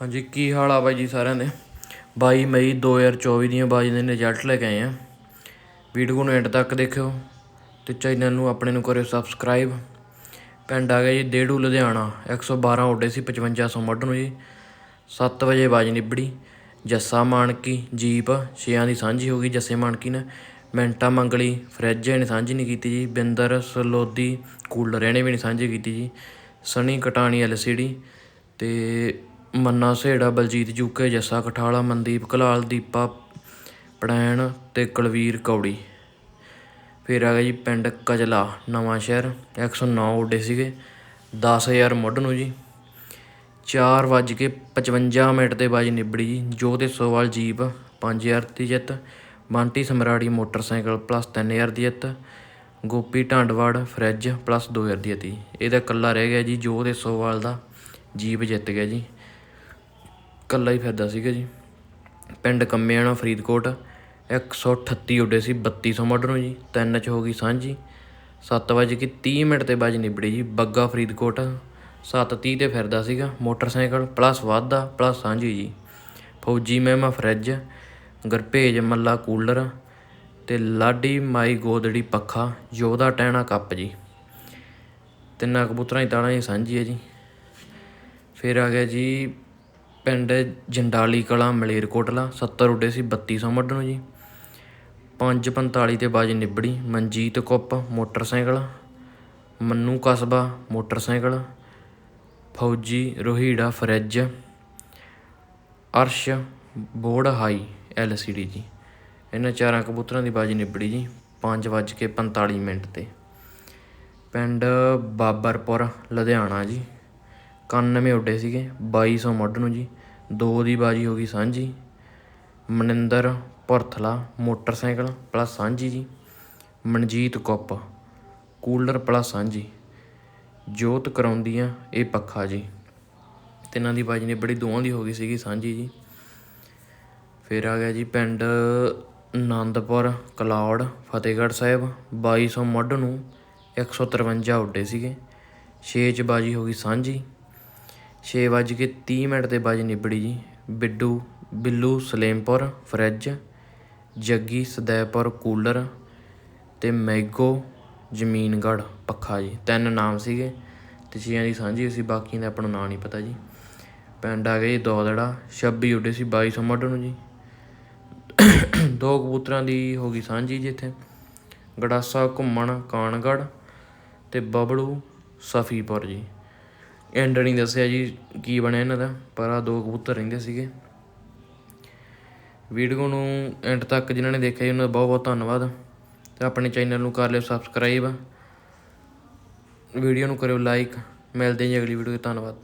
ਹਾਂਜੀ, ਕੀ ਹਾਲ ਆ ਬਾਈ ਜੀ ਸਾਰਿਆਂ ਦੇ? 22 ਮਈ 2024 ਦੀਆਂ ਬਾਜੀ ਦੇ ਰਿਜ਼ਲਟ ਲੈ ਕੇ ਆਏ ਆ। ਵੀਡੀਓ ਨੂੰ ਐਂਡ ਤੱਕ ਦੇਖਿਓ ਤੇ ਚੈਨਲ ਨੂੰ ਆਪਣੇ ਨੂੰ ਕਰਿਓ ਸਬਸਕ੍ਰਾਈਬ ਪਿੰਡ ਆ ਗਿਆ ਜੀ ਡੇੜੂ, ਲੁਧਿਆਣਾ 112 ਉੱਡੇ ਸੀ 5500 ਮੱਢ ਨੂੰ ਜੀ। 7 ਵਜੇ ਬਾਜੀ ਨਿਬੜੀ, ਜੱਸਾ ਮਾਨਕੀ, ਜੀਪ ਛਿਆਂ ਦੀ ਸਾਂਝੀ ਹੋ ਗਈ, ਜੱਸੇ ਮਾਨਕੀ ਨੇ ਮਿੰਟਾ ਮੰਗਲੀ ਫਰਿੱਜ ਇਹਨੇ ਸਾਂਝੀ ਨਹੀਂ ਕੀਤੀ ਜੀ, ਬਿੰਦਰ ਸਲੋਦੀ, ਕੂਲਰ ਇਹਨੇ ਵੀ ਨਹੀਂ ਸਾਂਝੀ ਕੀਤੀ ਜੀ। ਸਣੀ ਕਟਾਣੀ ਐਲਸੀਡੀ ਤੇ ਮੰਨਾ ਸਹੇੜਾ ਬਲਜੀਤ ਜੂਕੇ, ਜੱਸਾ ਕਠਾਲਾ, ਮਨਦੀਪ ਕਲਾਲ, ਦੀਪਾ ਪੜੈਣ ਤੇ ਕੁਲਵੀਰ ਕੌੜੀ। ਫਿਰ ਆ ਗਿਆ ਜੀ ਪਿੰਡ ਕਜਲਾ, ਨਵਾਂ ਸ਼ਹਿਰ 109 ਉੱਡੇ ਸੀਗੇ 10000 ਮੁੱਢ ਨੂੰ ਜੀ। 4 ਵੱਜ ਕੇ 55 ਮਿੰਟ ਤੇ ਬਾਜੀ ਨਿਬੜੀ ਜੀ ਜੋ ਤੇ ਸੋਵਾਲ ਜੀਪ 5000 ਦੀ ਜਿੱਤ, ਬੰਟੀ ਸਮਰਾੜੀ ਮੋਟਰਸਾਈਕਲ ਪਲੱਸ 3000 ਦੀ ਜਿੱਤ, ਗੋਪੀ ਢਾਂਡਵਾੜ ਫਰਿੱਜ ਪਲੱਸ 2000 ਦੀ ਜਿੱਤ ਜੀ। ਇਹਦਾ ਕੱਲਾ ਰਹਿ ਗਿਆ ਜੀ ਜੋ ਤੇ ਸੋਵਾਲ ਦਾ ਜੀਪ ਜਿੱਤ ਗਿਆ ਜੀ। ਇਕੱਲਾ ਹੀ ਫਿਰਦਾ ਸੀਗਾ ਜੀ। ਪਿੰਡ ਕੰਮਿਆਣਾ, ਫਰੀਦਕੋਟ 138 ਉੱਡੇ ਸੀ 3200 ਮੋਢ ਨੂੰ ਜੀ, ਤਿੰਨ ਚ ਹੋ ਗਈ ਸਾਂਝੀ। 7 ਵਜੇ ਕੀ 30 ਮਿੰਟ ਤੇ ਬਾਜੀ ਨਿਬੜੀ ਜੀ, ਬੱਗਾ ਫਰੀਦਕੋਟ। 7:30 ਤੇ ਫਿਰਦਾ ਸੀਗਾ, ਮੋਟਰਸਾਈਕਲ ਪਲੱਸ ਵਾਧਾ ਪਲੱਸ ਸਾਂਝੀ ਜੀ। ਫੌਜੀ ਮਹਿਮਾ ਫਰਿੱਜ, ਗਰਭੇਜ ਮੱਲਾ ਕੂਲਰ ਤੇ ਲਾਡੀ ਮਾਈ ਗੋਦੜੀ ਪੱਖਾ, ਯੋਧਾ ਟਹਿਣਾ ਕੱਪ ਜੀ। ਤਿੰਨਾਂ ਕਬੂਤਰਾਂ ਦੀ ਤਾਣਾ ਜੀ ਸਾਂਝੀ ਹੈ ਜੀ। ਫਿਰ ਆ ਗਿਆ ਜੀ ਪਿੰਡ ਜੰਡਾਲੀ ਕਲਾਂ ਮਲੇਰਕੋਟਲਾ 70 ਉੱਡੇ ਸੀ 3200 ਮੱਢ ਨੂੰ ਜੀ। 5:45 ਤੇ ਬਾਜੀ ਨਿਬੜੀ, ਮਨਜੀਤ ਕੁੱਪ, ਮੋਟਰਸਾਈਕਲ। ਮੰਨੂ ਕਸਬਾ, ਮੋਟਰਸਾਈਕਲ। ਫੌਜੀ ਰੋਹੀੜਾ, ਫਰਿੱਜ। ਅਰਸ਼ ਬੋਰਡ ਹਾਈ, ਐਲਸੀਡੀ ਜੀ। ਇਹਨਾਂ ਚਾਰਾਂ ਕਬੂਤਰਾਂ ਦੀ ਬਾਜੀ ਨਿਬੜੀ ਜੀ 5:45 ਮਿੰਟ ਤੇ। ਪਿੰਡ ਬਾਬਰਪੁਰ, ਲੁਧਿਆਣਾ ਜੀ। 91 ਉੱਡੇ ਸੀਗੇ 2200 ਮੱਢ ਨੂੰ ਜੀ, ਦੋ ਦੀ ਬਾਜੀ ਹੋ ਗਈ ਸਾਂਝੀ, ਮਨਿੰਦਰ ਭਰਥਲਾ ਮੋਟਰਸਾਈਕਲ ਪਲੱਸ ਸਾਂਝੀ ਜੀ, ਮਨਜੀਤ ਕੁੱਪ ਕੂਲਰ ਪਲੱਸ ਸਾਂਝੀ, ਜੋਤ ਕਰਾਉਂਦੀਆਂ ਇਹ ਪੱਖਾ ਜੀ। ਤਿੰਨਾਂ ਦੀ ਬਾਜੀ ਨੇ ਬੜੀ ਦੋਵਾਂ ਦੀ ਹੋ ਗਈ ਸੀਗੀ ਸਾਂਝੀ ਜੀ। ਫਿਰ ਆ ਗਿਆ ਜੀ ਪਿੰਡ ਆਨੰਦਪੁਰ, ਕਲੌੜ, ਫਤਿਹਗੜ੍ਹ ਸਾਹਿਬ 2200 ਮੱਢ ਨੂੰ 153 ਉੱਡੇ ਸੀਗੇ। 6 ਚ ਬਾਜੀ ਹੋ ਗਈ ਸਾਂਝੀ ਛੇ ਵੱਜ ਕੇ ਤੀਹ ਮਿੰਟ ਤੇ ਬਾਜੀ ਨਿਬੜੀ ਜੀ। ਬਿੱਡੂ, ਬਿੱਲੂ, ਸਲੇਮਪੁਰ, ਫਰਿੱਜ, ਜੱਗੀ, ਸਦੈਪੁਰ, ਕੂਲਰ ਤੇ ਮੈਗੋ, ਜ਼ਮੀਨਗੜ੍ਹ, ਪੱਖਾ ਜੀ। ਤਿੰਨ ਨਾਮ ਸੀਗੇ ਤੇ ਛੇਆਂ ਦੀ ਸਾਂਝੀ ਸੀ, ਬਾਕੀਆਂ ਦਾ ਆਪਣਾ ਨਾਂ ਨਹੀਂ ਪਤਾ ਜੀ। ਪਿੰਡ ਆ ਗਏ ਜੀ ਦੋਦੜਾ 26 ਉੱਡੇ ਸੀ 2200 ਮੱਢ ਨੂੰ ਜੀ। ਦੋ ਕਬੂਤਰਾਂ ਦੀ ਹੋ ਗਈ ਸਾਂਝੀ ਜਿੱਥੇ ਗੜਾਸਾ, ਘੁੰਮਣ ਕਾਨਗੜ ਤੇ ਬਬਲੂ, ਸਫੀਪੁਰ ਜੀ। ਐਂਡ ਨਹੀਂ ਦੱਸਿਆ ਜੀ ਕੀ ਬਣਿਆ ਇਹਨਾਂ ਦਾ, ਪਰ ਆ ਦੋ ਕਬੂਤਰ ਰਹਿੰਦੇ ਸੀਗੇ। ਵੀਡੀਓ ਨੂੰ ਐਂਡ ਤੱਕ ਜਿਨ੍ਹਾਂ ਨੇ ਦੇਖਿਆ ਜੀ, ਉਹਨਾਂ ਦਾ ਬਹੁਤ ਬਹੁਤ ਧੰਨਵਾਦ। ਤੇ ਆਪਣੇ ਚੈਨਲ ਨੂੰ ਕਰ ਲਿਓ ਸਬਸਕ੍ਰਾਈਬ ਵੀਡੀਓ ਨੂੰ ਕਰਿਓ ਲਾਈਕ ਮਿਲਦੇ ਹਾਂ ਜੀ ਅਗਲੀ ਵੀਡੀਓ 'ਚ ਧੰਨਵਾਦ।